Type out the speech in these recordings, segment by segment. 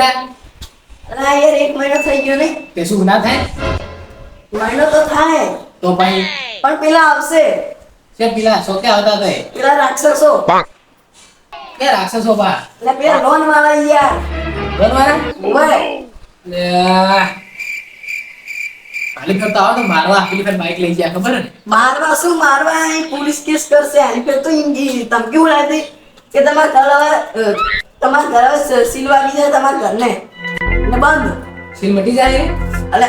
લ્યા અલા યાર એક મહિનો થઈ ગયો નહીં તે શું ના થાય? મહિનો તો થાય. તો ભાઈ પણ પેલા આવશે. છે પેલા શોકે આવતા હતા એ. પેલા રાક્ષસો. કે રાક્ષસો બા? એટલે પેલા લોન વાળા યાર. બરોબર ઓય ખાલી કરતા આવો તો મારવા પેલી ફેર બાઈક લઈ જાય ખબર ને? મારવા શું મારવા? પોલીસ કેસ કરશે. આની ફેર તો ઈ કેવું ઉડાડી કે તમારા તમારા ઘર હવે સ- સીલ વાગી જાય તમારા ઘરને. ને બંધ. સીલ મટી જાય અલે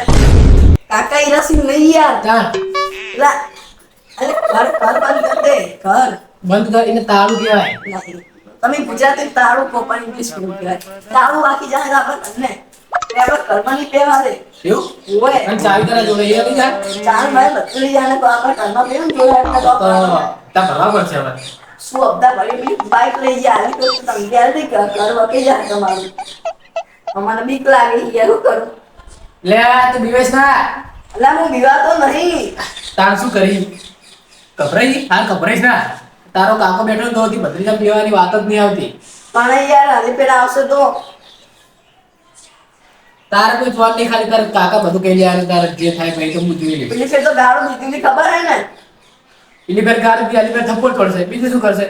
કાકા ઈરા સીલ નહીં યાર. તા. લા અલે ઘર ઘર બંધ કર દે ઘર. બંધ કરીને તાળું કહેવાય. તમે ગુજરાતી તાળું કહો પણ ઇંગ્લિશ બોલ કહેવાય. તાળું બાકી જાય આપણે ઘરને. આપણે ઘરમાં નહીં પહેવા દે એવું? ઓય અને ચાવી તારા જોડે એ લઈ જા ચાલ લઈ જાય તો આપણે ઘરમાં પહેરું જોયા તો તો તા ભરવા પડશે હવે. શું અબધા ભરી પેલી બાઈક લઈ જાય તો તમે ક્યારે નહીં ઘર ઘર વકી જા તમારું. અમારે બીક લાગે યાર શું કરું લે તું દિવસ ના. અલા હું બીવાતો નહીં. તાર શું કરી? કપરાઈ હાલ ગભરાઈશ ના. તારો કાકો બેઠો તો હતી ભત્રીજા પીવાની વાત જ નહીં આવતી. પણ યાર હવે પેલા આવશે તો. તારે કોઈ જવાબ નહીં ખાલી તારે કાકા બધું કહી દે તારે જે થાય ભાઈ તો હું જોઈ લઈશ. પેલી તો ગાળો દીધી ખબર હે ને? પેલી પર ગાડી દી આલી ફેર થપ્પડ પડશે બીજું શું કરશે?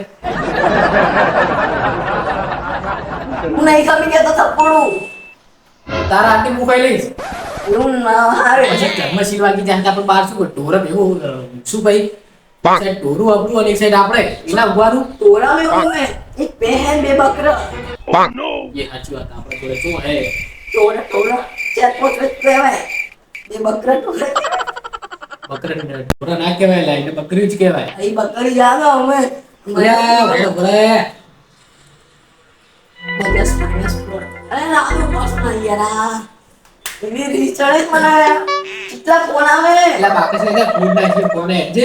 હું નહીં ખામી કે તો થપ્પડું. તારા આંટી મુકાઈ લઈશ. એવું ના હારે. પછી ઘરમાં સીલ વાગી જાય આપણે બહાર શું કરું? ઢોર ભેગું શું ભાઈ? ઢોરું આપણું અને એક સાઈડ આપણે. એના ઉભારું એવું હે એક બહેન બે બકરા. એ સાચી વાત આપણે જોડે શું હે? તોરા તોરા ચાર પાંચ કહેવાય. બે બકરા ટોરા બકરા ના કહેવાય લા, એને જ કહેવાય. એ અમે. ભલે, કેટલા ફોન આવે? એટલે બાકી ફૂડ નાખી જે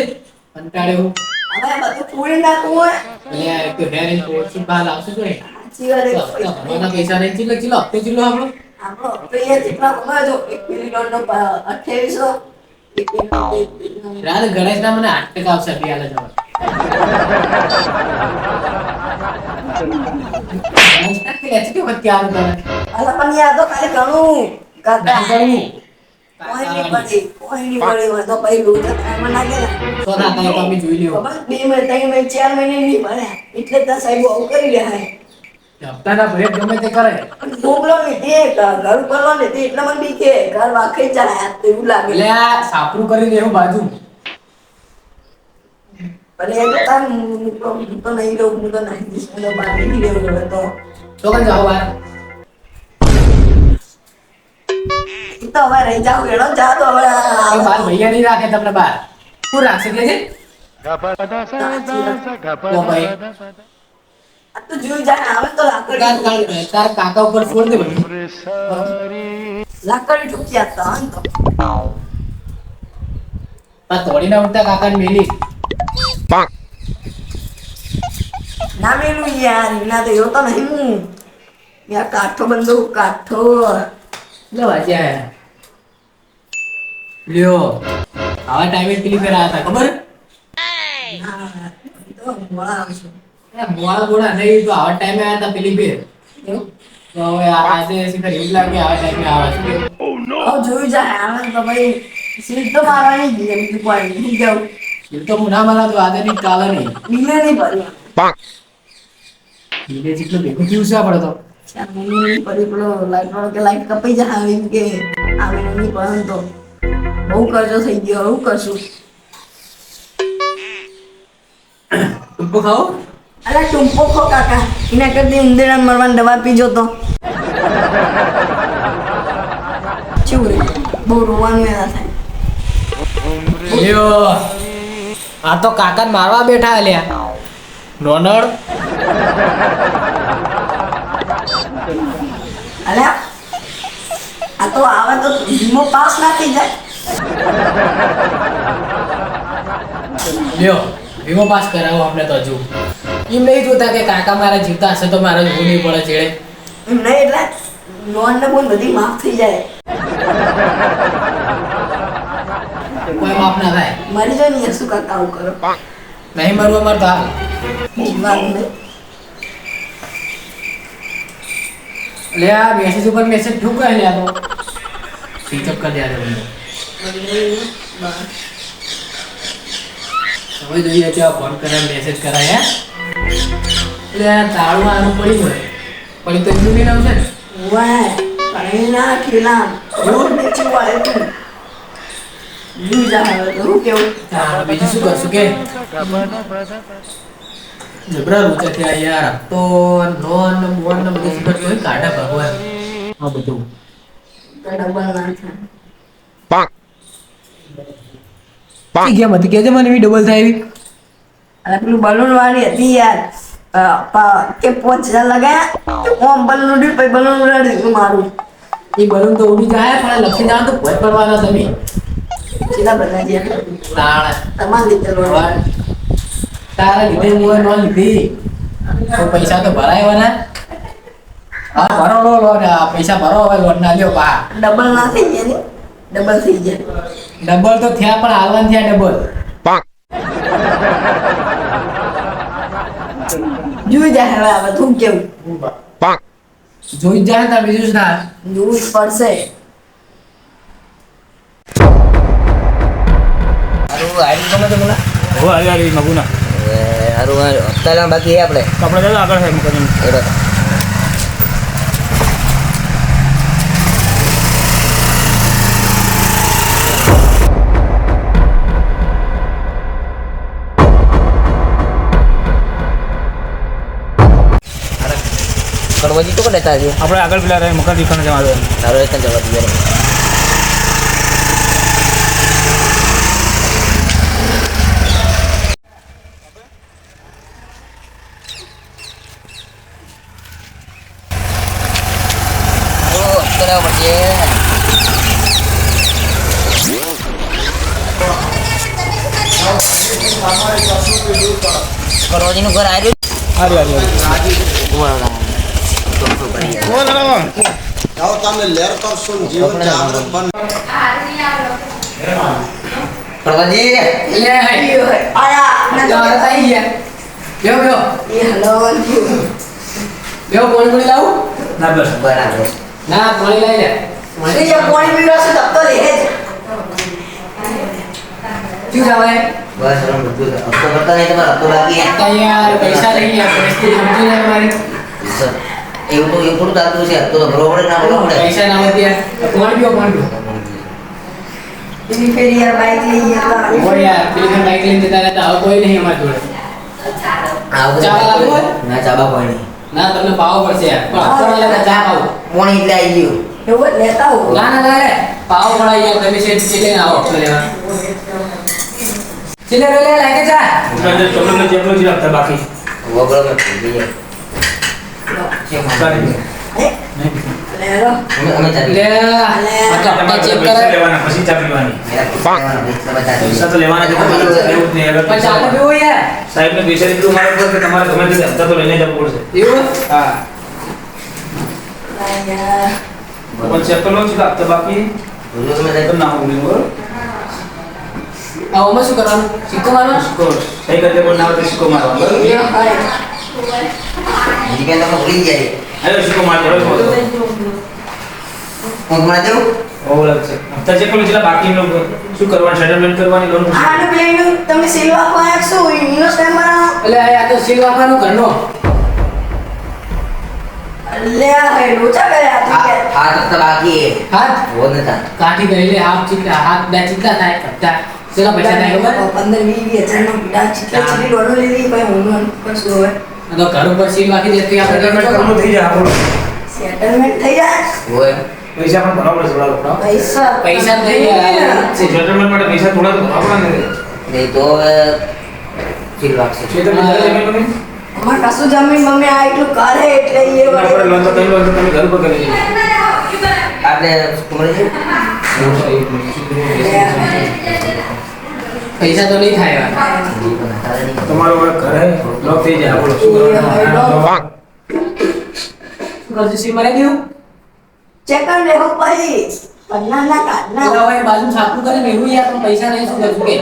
હવે બધું ફોડી નાખવું હોય. એટલે આ તો હેર એન્ડ કોર્સ બહાર તો ભરવાના પૈસા નહીં ચીલો ચીલો હપ્તે ચીલો આપણો. આપણો તો અહીંયા જેટલા કમાય જો એક મિલી દોઢ નો અઠ્યાવીસો. રાત ગણેશ ના મને આઠ ટકા આવશે અભી આલે જવા. બે મહિના મહિને ચાર મહિને નહીં મળે એટલે ત્યાં સાહેબ આવું કરી રહ્યા હપ્તાના ભરે ગમે તે કરે. મોકલો લીધી ઘર ઉપર લીધી એટલે મને બીકે ઘર વાખે જાય એવું લાગે. લે આ સાપરું કરી દેવું બાજુ ભલે એ તો તાર હું તો તો નહીં રહું હું તો નહીં મને બહાર નહીં રહેવું હવે તો. તો કઈ જાઓ બહાર. તો હવે રહી જાવ એડો જા તો હવે. બાર ભૈયા નહીં રાખે તમને બહાર. શું રાખશે કે છે? તો ભાઈ. આ તો જોઈ જાય આવે તો લાકડી તાર- તાર કાકા ઉપર છોડ દે બધું. લાકડી ઠોકી આપતા હોય તો. આ તોડીને ઉડતા કાકાને મેલી. ના મેલું યાર ના તો એવો તો નહીં હું. યાર કાઠો બંધો કાઠો. લો લ્યો. આવા ટાઈમે પેલી ફેર હતા ખબર? હા, તો મોડા આવશું એ મોડા મોડા નહીં તો આવા ટાઈમે આયા હતા પેલી ફેર તો હવે આજે શીખર એવું લાગે આવા ટાઈમે આવે છે. હવે જોયું જાય આવે તો ભાઈ સીટ તો મારવાની જ છે, બીજું કોઈ નહીં જાઉં. એ તો હું ના મારા તો આજે નહીં કાલે નહીં. બિલે નહીં ભર્યા. બીજે જેટલું ભેગું થયું છે આપણે તો. ચાર મહિને પેલો લાઈટ વાળો કે લાઈટ કપાઈ જાય આવી કે આવે નહીં ભરે તો બહુ કરજો થઈ ગયો હું કરશું? ખાઓ. અરે ટૂંપો ખો કાકા. એના કરતી ઉંદરડા મરવાની દવા પીજો તો બહુ રોવાનું એના થાય. આ તો કાકાને મારવા બેઠા અલ્યા નોનડ અલ્યા આ તો આવે તો ધીમો પાસ ના થઈ જાય. લ્યો વીમો પાસ કરાવો આપણે તો હજુ. એમ નહીં જોતા કે કાકા મારા જીવતા હશે તો મારે જોવું નહીં પડે છેડે. એમ નહીં એટલે લોન ને બોન બધી માફ થઈ જાય. કોઈ માફ ના થાય. મરી જાય ને શું કાકા આવું કરો? નહીં મરવા તો હાલ. લે આ મેસેજ ઉપર મેસેજ ઠુકાય લે તો. સ્વિચ ઓફ કરી દે આ. હવે જોઈએ છે ફોન કરે મેસેજ કરાય હે આ તાળું આનું પડી હોય. પડી તો એટલું નહીં આવશે ને? વાહ પાણી ના ખીલા રોડ નીચે વાળે તું યુ જા હવે તો હું કેવું? હા, બીજું શું કરશું કે? જબરા રૂચા થયા યાર. તો લોન ને ને બધું શું કરશું કાઢા ભગવાન. આ બધું. ડબલ ના થાય મત કેજે મને એવી ડબલ થાય એવી. અને પેલું બલૂન વાળી હતી યાર. કે પાંચ લગાયા? તો ઓમ બલૂન ઉડી પછી બલૂન ઉડાડી મારું. એ બલૂન તો ઉડી જાય પણ લખી જાવ તો ભય પડવાના તમે. કેટલા બધા તમારે લીધે લોન. તારા લીધે હું નો લીધી. તો પૈસા તો ભરાય હા ભરો લો લોન. પૈસા ભરો હવે લોન ના લ્યો પા ડબલ ના થઈ ને? ડબલ થઈ ગયા. ડબલ તો થયા પણ હાલવાન થયા ડબલ. જોઈ જાય હવે આ બધું કેવું જોઈ જાય તા બીજું થાય? જોવું જ પડશે. હારું આવી ગમે તો બોલા હો આવી આવી મગુના હારું અત્યારે બાકી આપણે. આપણે ચાલો આગળ છે મુકદમ એ બતા કડવાજી તો લેતા છે આપણે આગળ પેલા રહે મકાન દીખાને જવા દે. તારો એક જવા દે કરાવ ઘર આવ્યું હારી હારી જાઓ તમે લેર કરશો જીવન જાગૃત બન કડવાજી એટલે આયા ના થઈ ગયા. બેહો બેહો એ લાવું? ના બસ. બરાબર. ના પાણી લઈ લે. એ જે પાણી પીવડાવશે તબ તો જ શું જવાય બસ હવે બધું હપ્તો કરતા નહીં તમારે હપ્તો બાકી. તૈયાર પૈસા લઈ ગયા. પરિસ્થિતિ સમજી લે મારી. એવું તો એવું થોડું થતું છે તો બરોબર ના પડે પૈસા ના હોય કોણ ગયો કોણ ગયો પીવો એની યાર બાઈક લઈ ગયા? ઓ યાર પેલી ઘર લઈને જતા રહેતા. હવે કોઈ નહીં અમારી જોડે. આ બધું ચા લાવવું હોય? ના ચાબા કોઈ નહીં. ના તમને પાવો પડશે યાર. પણ હપ્તો ના ચા પાવો પોણી એટલે આવી ગયું? એવું લેતા હો ના ના ના રે પાવો પડાઈ યાર તમે છે ચીલે આવો લેવા. ચીલે રે લે લાગે ચા? ચોકલેટ ને જ હપ્તા બાકી. વગર ભૂલી જાય. સારી લેરો અમે અમે ચાલી લે આ તો હપ્તા ચેક પૈસા કરે લેવાના પછી ચા પીવાની મેરા પૈસા લેવાના, પૈસા બતાવી. પૈસા તો લેવાના છે પણ લેવું જ નહીં અગર પણ ચા તો પીવો યાર સાહેબને પૈસા એટલું મારે પડે કે તમારે ગમે તે હપ્તા તો લઈને જવું પડશે એવું હા યાર પણ ચેક તો લો છું કે હપ્તા બાકી ભૂલ્યો તમે તો ના હોવું બરોબર આમાં શું કરવાનું સિક્કો મારવાનો સિક્કો સહી કરતે પણ ના હોય તો સિક્કો મારવાનો બરોબર એ હાય હજી બેન તમે ભૂલી જાય હવે Mau હું તમારે દેવું બહુ લાગશે હપ્તા ચેક કરો જેટલા બાકી એમનું શું કરવાનું સેટલમેન્ટ કરવાની લોન આને પેલે તમે સિલ્વા પાયા છો એનો ટાઈમ બનાવો એટલે આ તો સિલ્વા વાપરવાનું ઘરનો લે આ હે લોચા કર્યા તું કે આ તો બાકી છે. હાથ હો નતા કાઠી કરી લે હાથ ચીટલા હાથ બે ચીકા થાય હપ્તા કેટલા પૈસા થાય ખબર પંદર વીસ વીસ હજાર નો પીડા ચીટલી ચીટલી ડોલો લીધી કોઈ હું પણ શું આ તો ઘર ઉપર સીલ વાગી દે તો આપણે સેટલમેન્ટ કરવું થઈ જાય આપણું સેટલમેન્ટ થઈ જાય હોય પૈસા પણ ભરવા પડે થોડા ઘણા. પૈસા પૈસા થઈ ગયા સેટલમેન્ટ માટે પૈસા થોડા તો ભરવા પડે ને નહીં તો હવે ચીલ વાગશે સેટલમેન્ટ જરા જમીન બમીન? અમાર કશું જમીન મમ્મી આ એટલું કરે એટલે એ આપણે વળી લોન તો તમે લોન તો તમે ઘર પર કરી લેજો. આપણે તમારે શું? પૈસા તો નહીં થાય. તમારું હવે ઘરે લોક થઈ જાય. આપણું શું કરવાનું? કરશું સીલ મારી દઉં ચેક કરી લેવો પછી પન્નાના કાઢના. એટલે હવે બાજુ છાપું કરે ને એવું યાર પૈસા નહીં શું કરશું કે?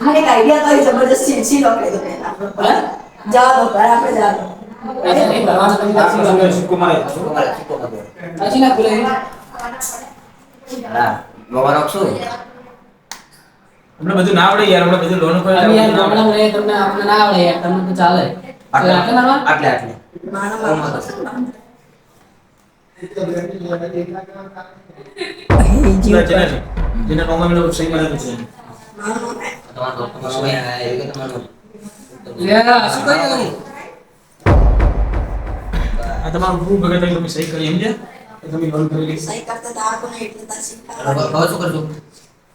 મને એક આઈડિયા તો જબરદસ્ત સીલ સીલ આપણે તો પહેલા. હા? જાઓ તો ઘર આપણે જાઓ. પૈસા નહીં ભરવાના તમે તાર આ સિક્કો સિક્કો મારે સિક્કો મારે, સિક્કો મારે. પછી ના ખુલે હા, ગોવા રાખશું? અમને બધું ના આવડે યાર આપણે બધું લોન તમે યાર ગામડામાં રહે તમને આપણે ના આવડે યાર તમને તો ચાલે. આટલે આટલે. મારવા આટલે આટલે. તમારો વગર તમે સહી કરી સમજ્યા? તમે લોન કરી સહી કરતા તો એટલે શું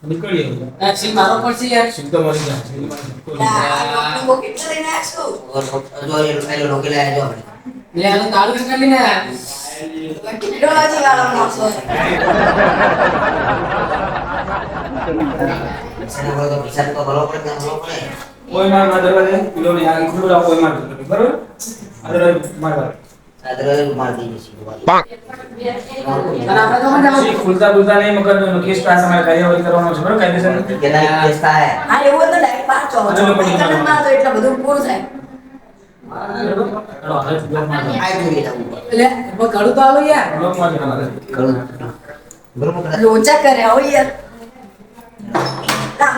નીકળીએ હવે. આ સીલ મારવો પડશે યાર સિક્કો તો મળી જાય સિક્કો મારે સિક્કો લે, આ લોટની બહુ કેટલા લઈને આવ્યા છો? જો એ પેલો રોકેલા આજો આપણે લે આનું તાળું જ કરી લે કેટલો હજી વાળો માણસો છે. એના પર તો હિસાબ તો ભરવો પડે કે ના ભરવો પડે કોઈ માર ના દરવાજે પેલો ને આ ખુલ્લું રાખો કોઈ માર દરવાજે, બરોબર આ દરવાજે મારવા એવું લોચા કરે યાર. ના,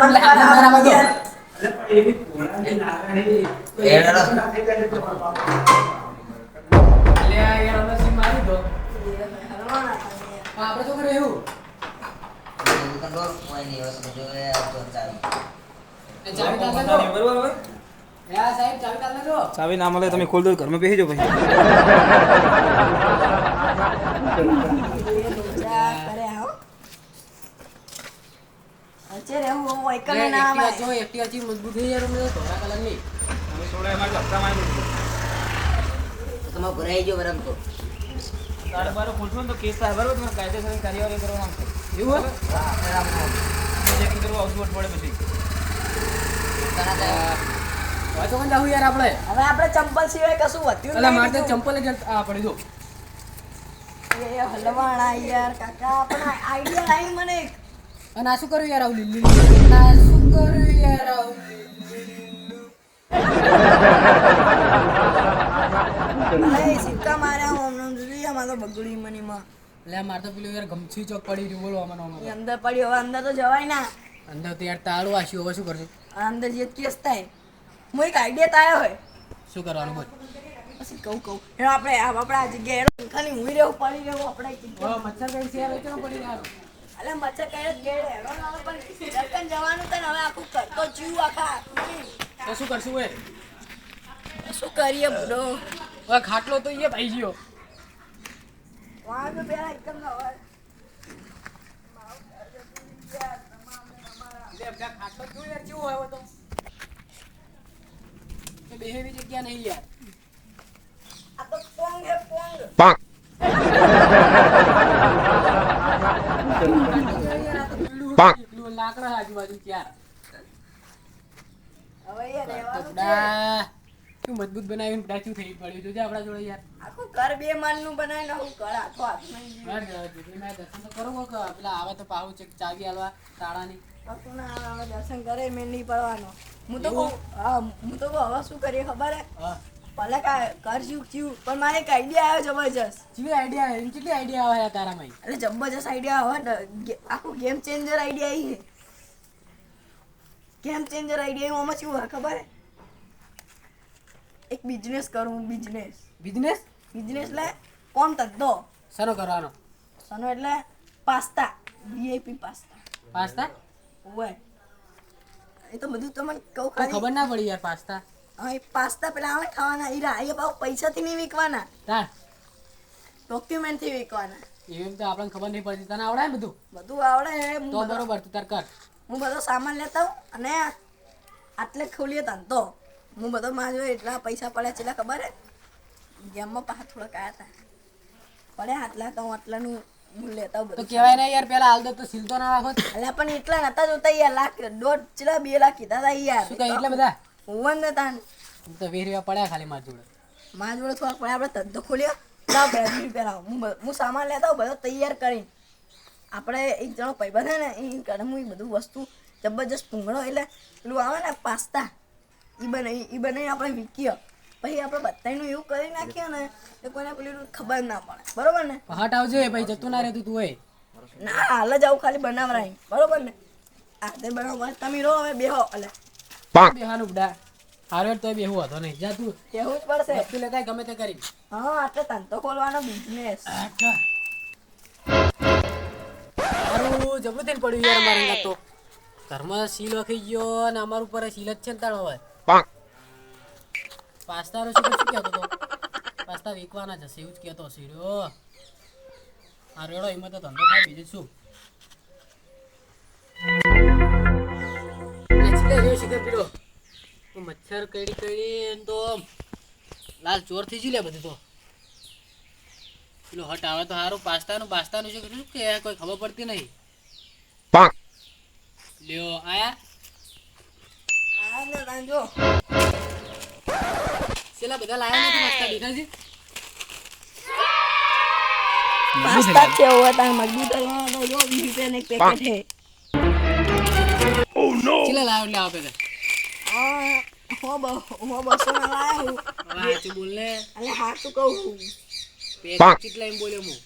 યાર. અમે મારી દો. આપણે કરે એવું? કોઈ નહીં, જો એ આવતો ચાવી. બરોબર ના મળે તમે ખોલ દો ઘરમાં બેસી જાઓ પછી. મજબૂત થઈ જાય અમે તો ની સોડા એમાં હપ્તા માં તમારે ભરાઈ ગયો બરાબર તો. બારો ખોલશો ને તો કેસ થાય બરોબર? તમારે કાયદેસર કાર્યવાહી કરવાનું છે એવું હોય? ચેકિંગ કરવું આવતું પડે પછી હવે તો કોણ યાર આપણે. હવે આપણે ચંપલ સિવાય કશું વધ્યું ચંપલ જ આ પડી દો એ હલવાણા યાર કાકા પણ આઈડિયા મને અને આ શું કર્યું યાર આવું લીલી લીલું? આ શું કર્યું યાર આવું અરે સિક્કા માર્યા હું હમણાં જોયું આમાં તો બગડી મનીમાં લે મારે તો પેલું યાર ગમછી ચોક પડી રહ્યું બોલો આમાં એ. અંદર પડ્યો હવે અંદર તો જવાય ના. અંદર તો યાર તાળું આશ્યું હવે શું કરશું? આ અંદર જે કેસ થાય હું એક આઈડિયા તાયો હોય. શું કરવાનું બોલ? પછી કહું કહું. એનો આપણે આ આપણે આ જગ્યાએ ખાલી હું રહેવું પડી રહેવું આપણે મચ્છર કઈ પડી રહ્યો? અલે મચ્છર કઈ જ ગેડે ના પણ દર્શન જવાનું તને હવે આખું કરતો જીવ આખા તો શું કરશું એ? શું કરીએ બુડો હવે ખાટલો તો એ ભાઈ ગયો. વાહ તો પેલા એકદમ ના હોય. લે ખાટલો જોયું યાર કેવું હોય તો? બેહેવી જગ્યા નહીં યાર. આ તો પોંગ હે પોંગ. લાકડા આજુબાજુ મજબૂત બનાવીને થઈ પડ્યું જોજે આપણા જોડે યાર. આખું ઘર બે માળનું બનાવીને આખું ઘર આખો હાથમાં દર્શન તો કરો કે પેલા આવે તો પાછું છે ચાવી આલવા તાળાની ના દર્શન કરે મેં નહીં પડવાનો. હું તો કહું હા હું તો કહું હવે શું કરીએ ખબર હે? હા. ભલે કા કર પણ મારે એક આઈડિયા આવ્યો જબરજસ્ત. ચીવી આઈડિયા આવ્યો? કેટલી આઈડિયા આવે તારા એટલે જબરજસ્ત આઈડિયા આવે ને આખું ગેમ ચેન્જર આઈડિયા આવી ગેમ ચેન્જર આઈડિયા એમાં શું હોય ખબર? એક બિઝનેસ કરું બિઝનેસ બિઝનેસ બિઝનેસ એટલે કોમ ધંધો? શેનો કરવાનો? સનો એટલે પાસ્તા વીઆઈપી પાસ્તા. પાસ્તા? એ તો બધું તમને કહું ખબર ના પડી યાર પાસ્તા. હા એ પાસ્તા પેલા આવે ખાવાના ઈરા એ પાછું પૈસાથી નહીં વિકવાના. તાર. ડોક્યુમેન્ટથી વિકવાના. એમ તો આપણને ખબર નહીં પડતી. તને આવડે બધું? બધું આવડે હું તો બરોબર તું તાર કર. હું બધો સામાન લેતા અને આટલે ખોલીએ ધંધો હું બધો માં જોઈએ એટલા પૈસા પડ્યા છે એટલે ખબર હે? ગેમમાં પાછા થોડાક આવ્યા હતા પડ્યા આટલા તો હું આટલાનું હું લેતા હોઉં તો કહેવાય ને યાર પેલા હાલ દો તો સીલ ના રાખો. અલ્યા પણ એટલા નતા જોતા યાર લાખ દોઢ ચલા બે લાખ કીધા હતા યાર. શું કહે એટલે બધા? હું જ નતા હું તો વીસ રૂપિયા પડ્યા ખાલી માર જોડે. મારા જોડે થોડાક પડ્યા આપણે ધંધો ખોલ્યો લાવ બે રૂપિયા લાવ હું હું સામાન લેતા હોઉં બધો તૈયાર કરીને. આપણે એક જણો ભાઈબંધ છે ને એ કરે હું એ બધું વસ્તુ જબરજસ્ત ભૂંગળો એટલે પેલું આવે ને પાસ્તા. એ બનાવી એ બનાવી આપણે વિકીએ. પછી આપણે બધાનું એવું કરી નાખીએ ને કે કોઈને પેલું ખબર ના પડે. બરોબર ને? હટ આવજે ભાઈ જતું ના રહેતું તું હોય ના હાલ જ આવું ખાલી બનાવરાય. બરોબર ને? આજે બનાવવા તમે રહો હવે બેહો એટલે બેહાનું બડા. હારવેર તોય બેહું હતો નહીં. જા તું. કહેવું જ પડશે. વસ્તુ લેતા ગમે તે કરી. હા એટલે ધંધો ખોલવાનો બિઝનેસ મારું જબરું થઈને પડ્યું યાર મારે તો. ઘરમાં સીલ વખી ગયો ને અમારું ઉપર સીલ જ છે ને તારો હવે. પાસ્તાનો શું શું કહેતો હતો? પાસ્તા વેકવાના જશે એવું જ કહેતો સીડ્યો આ રેડો એમાં તો ધંધો થાય બીજું શું? મચ્છર કઈ કઈ તો લાલ ચોર થઈ લે બધું તો. પેલો હટ આવે તો સારું પાસ્તાનું પાસ્તાનું શું કે કોઈ ખબર પડતી નહીં. લ્યો આયા. ને બધા લાયા નથી પાસ્તા દેખાય છે? પાસ્તા છે તાર મજબૂત તો જો 20 રૂપિયાનું એક પેકેટ છે. છેલ્લા no. હો બ હો બસો ના લાયા હું હવે આચું બોલ ને એટલે હા તું કહું છું પેક કેટલા એમ બોલ્યો હું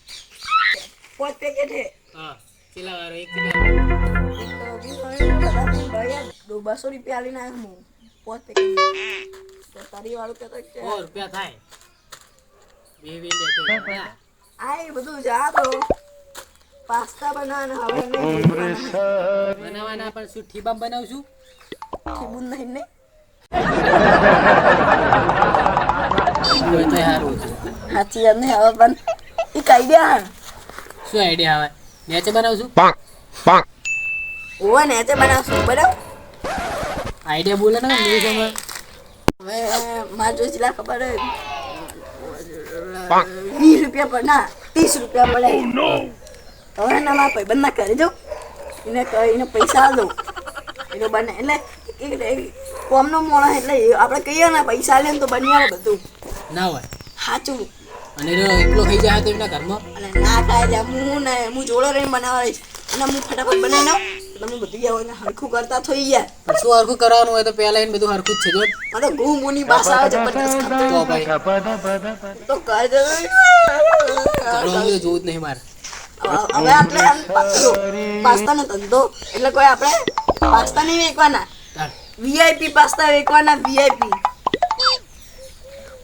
પાંચ પેકેટ છે હા છેલ્લા વાળો એક કેટલા બસો રૂપિયા આલીને આવ્યો હું પાંચ પેકેટ તો તારી વાળું કે સો રૂપિયા થાય બે બે લે તો હા. આ એ બધું જા તો પાસ્તા બનાવવાના હવે બનાવવાના પણ શું ઠીબામ બનાવશું? ખીબું નહીં ને. છે સાચી વાત નહીં હવે પણ એક આઈડિયા શું આઈડિયા આવે? નેચે બનાવશું? ઓવા ને તે બનાવશું બરાબર? આઈડિયા બોલે ને નહીં સમજ હવે મારે ખબર હોય? વીસ રૂપિયા પડે ના ત્રીસ રૂપિયા પડે. હવે ના મારા ભાઈબંધ ના કરી દઉં એને એને પૈસા દઉં એને બને એટલે કોમનો મોણા એટલે આપણે કહીએ ને પૈસા લે તો બની આવે બધું. ના હોય. સાચું અને એનો એકલો ખાઈ જાય તો એમના ઘરમાં? અને ના ખાય એટલે હું ને હું જોડો રહીને બનાવવા રહીશ. અને હું ફટાફટ બનાવી નાઉં તમે બધું એને હરખું કરતા થઈ ગયા. શું હરખું કરવાનું હોય તો પહેલા એને બધું હરખું જ છે જો. આ તો ઘૂ મૂની બાસા આવે જબરદસ્ત તો ભાઈ. તો કર દે જોવું જ નહીં મારે. હવે આપણે પાસ્તાનો ધંધો. એટલે કોઈ આપણે પાસ્તા નહીં વેચવાના વીઆઈપી પાસ્તા વેચવાના વીઆઈપી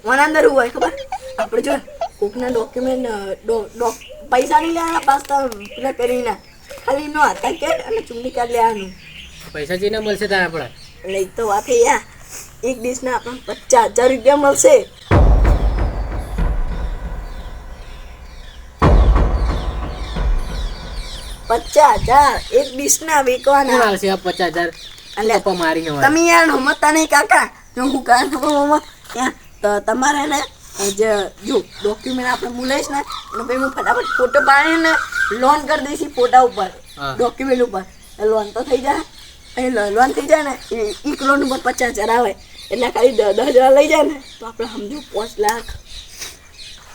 મને અંદર હોય ખબર? આપણે જો કોકના ડોક્યુમેન્ટ પૈસા નહીં લેવાના પાસ્તા પેલા કરીને. ખાલી નો હતા કે અને ચૂંટણી કાર્ડ લેવાનું. પૈસા જઈને મળશે તારા આપણે. એટલે તો વાત યાર એક ડીશના આપણને પચાસ હજાર રૂપિયા મળશે. પચાસ હજાર. એક ડીશ ના વેચવાના આવશે આ પચાસ હજાર? એટલે મારી તમે યાર સમજતા નહીં કાકા. જો હું કાં ખબર ત્યાં તો તમારે ને જે જો ડોક્યુમેન્ટ આપણે હું ને અને ભાઈ હું ફટાફટ ફોટો પાડીને લોન કરી દઈશ ફોટા ઉપર. ડોક્યુમેન્ટ ઉપર. લોન તો થઈ જાય. એ લોન થઈ જાય ને એક લોન ઉપર પચાસ હજાર આવે. એટલે ખાલી દસ હજાર લઈ જાય ને તો આપણે સમજો પાંચ લાખ.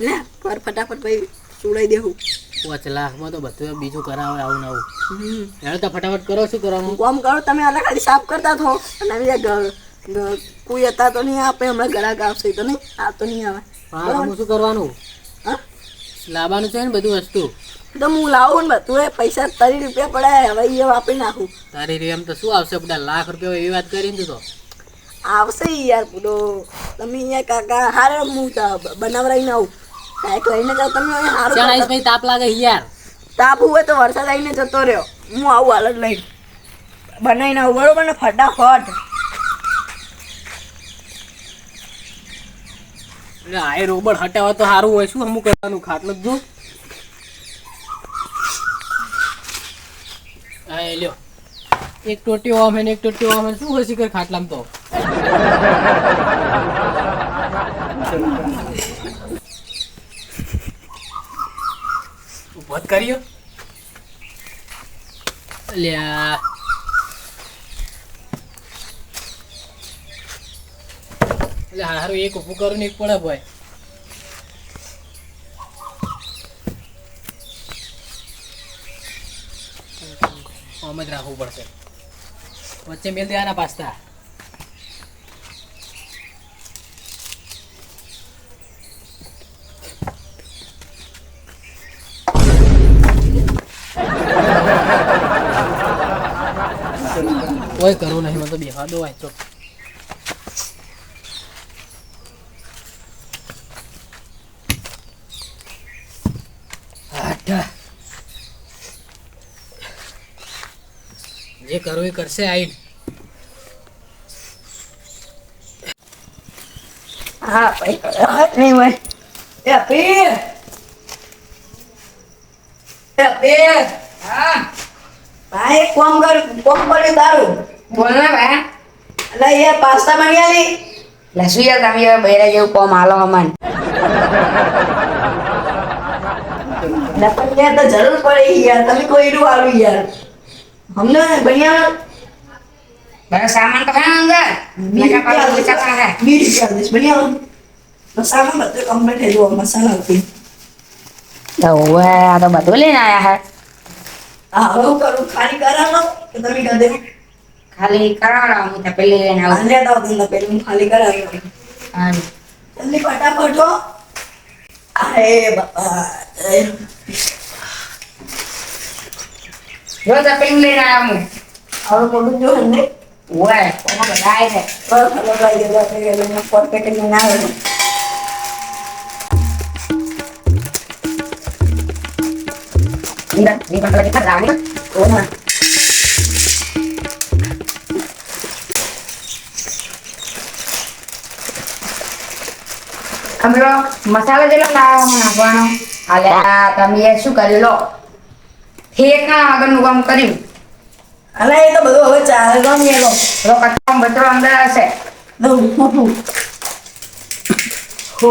લે પર ફટાફટ ભાઈ સુડાઈ દેવું પાંચ લાખમાં તો બધું બીજું કરાવે આવું નવું એને તો ફટાફટ કરો શું કરવાનું કોમ કરો તમે આને ખાલી સાફ કરતા થો અને બીજા કોઈ હતા તો નહીં આપે હમણાં ગ્રાહક આવશે તો નહીં આ તો નહીં આવે. હા શું કરવાનું? હા? લાવવાનું છે ને બધું વસ્તુ? તો હું લાવું ને બધું એ પૈસા તારી રૂપિયા પડે હવે એ વાપરી નાખું. તારી રે એમ તો શું આવશે? બધા લાખ રૂપિયા એવી વાત કરી ને તો આવશે યાર પૂરો. તમે અહીંયા કાકા હારે હું બનાવરાઈને આવું. કાંઈક લઈને જાઓ તમે ચાલ ભાઈ તાપ લાગે યાર. તાપ હોય તો વરસાદ આવીને જતો રહ્યો. હું આવું હાલ જ લઈને. બનાવીને આવું બરોબર ને? ફટાફટ. આ રોબોટ હટાવે તો સારું હોય શું અમુક કરવાનું ખાટલું જ. હા એ લ્યો. એક ટોટી ઓમ હે એક ટોટી ઓમ હે શું હોય શીખર ખાટલામ તો? જ કર્યો લ્યા એટલે હારું એક ઉભું કરું ને એક પડે ભાઈ. આમ જ રાખવું પડશે. વચ્ચે મેલ દેવાના પાસ્તા કોઈ કરવું નહીં મતલબ તો બેહવા દો આઠા. જે કરવું એ કરશે આઈ હા, ભાઈ હાથ નહીં હોય. એ પીર એ હા ભાઈ એક કામ કર કામ કર્યું તારું બોલ ને ભાઈ એટલે એ પાસ્તા બની આલી લસુ યાર તમે હવે બૈરા જેવું કોમ હાલો અમન એટલે પણ યાર તો જરૂર પડે યાર તમે કોઈ રૂ આલું યાર અમને બનિયા બરાબર સામાન તો ખાય અંદર નકા પાછું બચાવવા હે બીસ રૂપિયા દઈશ બનિયા તો સામાન બધું કમ્પ્લીટ થઈ જવો મસાલા હતી ઓવે આ તો બધું લઈને આયા હે હવે કરું ખાલી કરાવો કે તમે કરી ખાલી કરાવડા હું તો પેલી લઈને આવું. હાલ લેતા તમને પેલું ખાલી કરાવી હારું. જલ્દી ફટાફટ હો. અરે બાપા એ જો તો પેલું લઈને આવ્યા હું હવે મોટું જો ને? ઓવે કોમાં બધા આય છે? બસ હવે એને પરફેક્ટ લઈને આવે અંદરની પણ પેલા રાણી ઓના અમરો મસાલો જેટલો લાવવાનો નાખવાનો હાલે આ તમે એ શું કરી લો ઠેકા આગળનું કામ કર્યું અલે એ તો બધું હવે ચાલે ગમ એલો તો કચરો બચરો અંદર હશે દઉં મોટું હો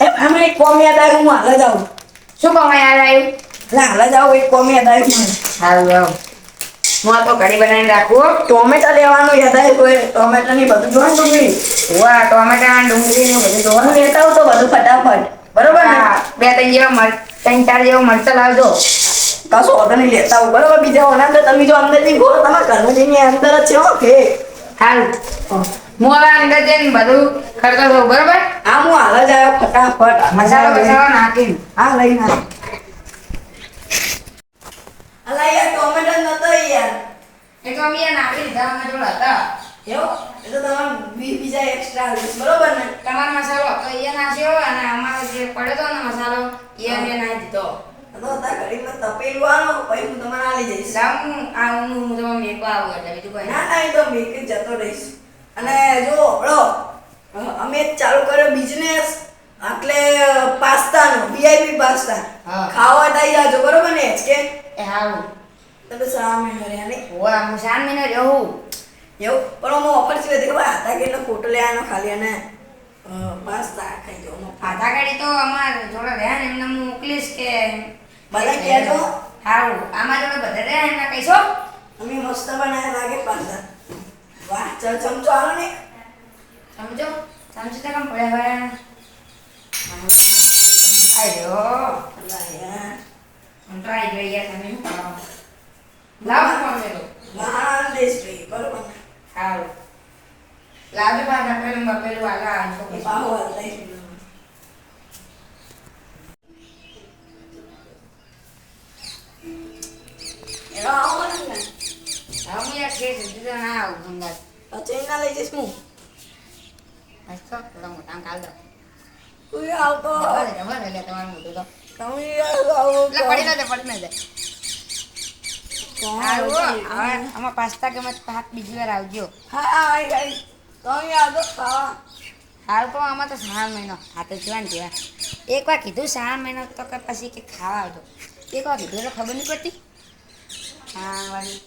એ અમે એક કોમ યાદ આવ્યું હું હાલ જ આવું શું કહો યાર આવ્યું લા હાલ જ એક કોમ યાદ આવ્યું મને સારું આવું હું આ તો કઢી બનાવીને રાખું ટોમેટા લેવાનું યાદ આવ્યું કોઈ ટોમેટાની બધું જોવાનું ડુંગળી વાહ ટોમેટા ડુંગળી ને બધું જોવાનું. લેતા આવું તો બધું ફટાફટ. બરોબર ને? બે ત્રણ જેવા મર ત્રણ ચાર જેવા મરચા લાવજો. કશો ઓર્ડર નહીં લેતા આવું. બરોબર બીજા ઓના અંદર તમે જો અંદર જઈને બોલો તમારા ઘરમાં જઈને અંદર જ છે ઓકે સારું હું હવે અંદર જઈને બધું કરતો થઉં બરોબર? આ હું હાલ જ આવ્યો ફટાફટ. મસાલો મસાલો નાખીને. હા આવ અલા યાર ટોમેટો નતો યાર. એ તો અમે નાખી દીધા અમે જોડે હતા. એવો? એ તો તમારે બીજા એક્સ્ટ્રા આવીશ બરોબર ને? તમારો મસાલો તો એ નાખ્યો અને અમારો જે પડ્યો હતો ને મસાલો એ અમે નાખી દીધો. તો અત્યારે ઘડીમાં તપેલું આલો પછી હું તમારે આલી જઈશ. હું આ હું હું તમે મેકવા આવું એટલે બીજું કોઈ ના ના એ તો મેક જ જતો રહીશ. અને જો હળો અમે ચાલુ કર્યો બિઝનેસ એટલે પાસ્તાનો વીઆઈપી પાસ્તા. ખાવા દઈ જાજો બરોબર ને કે એ હારું. તમે સામે રહ્યા ને હોવા હું શાન મહિનો રહું. એવું પણ હું ઓફર છે ખબર હતા કે ફોટો લેવાનો ખાલી અને પાસ્તા ખાઈ જો આધા ગાડી તો અમાર જોડે રહ્યા ને એમને હું મોકલીશ કે બધા કહેજો. હારું આમાં જોડે બધા રહ્યા એમને કહીશો? અમે મસ્ત બનાવ્યા લાગે પાસ્તા. વાહ ચાલ ચમચો આલો ને સમજો સમજો તો કેમ પડ્યા હોય યાર હું તો આવી ગઈ યાર તમે શું કરો લાવો ફોન લેલો મહાન દેશ ભાઈ બરોબર હારું લાવજો પાછા પેલું પેલું આગળ બાહુ હાલ લઈ જઈશ હું હસતો થોડા મોટા કાલ દો તું આવતો દે એટલે તમારું મોટું તો તમે એટલે પડી ના જાય પડી ના જાય હો. આમાં પાસ્તા ગમે તો હાથ બીજી વાર આવજો હા હાલ તો આમાં તો શ્રાવણ મહિનો હાથે તો જોવા ને જોવા એક વાર કીધું શ્રાવણ મહિનો તો કે પછી કે ખાવા આવજો એક વાર કીધું એટલે ખબર નહીં પડતી હા વાળી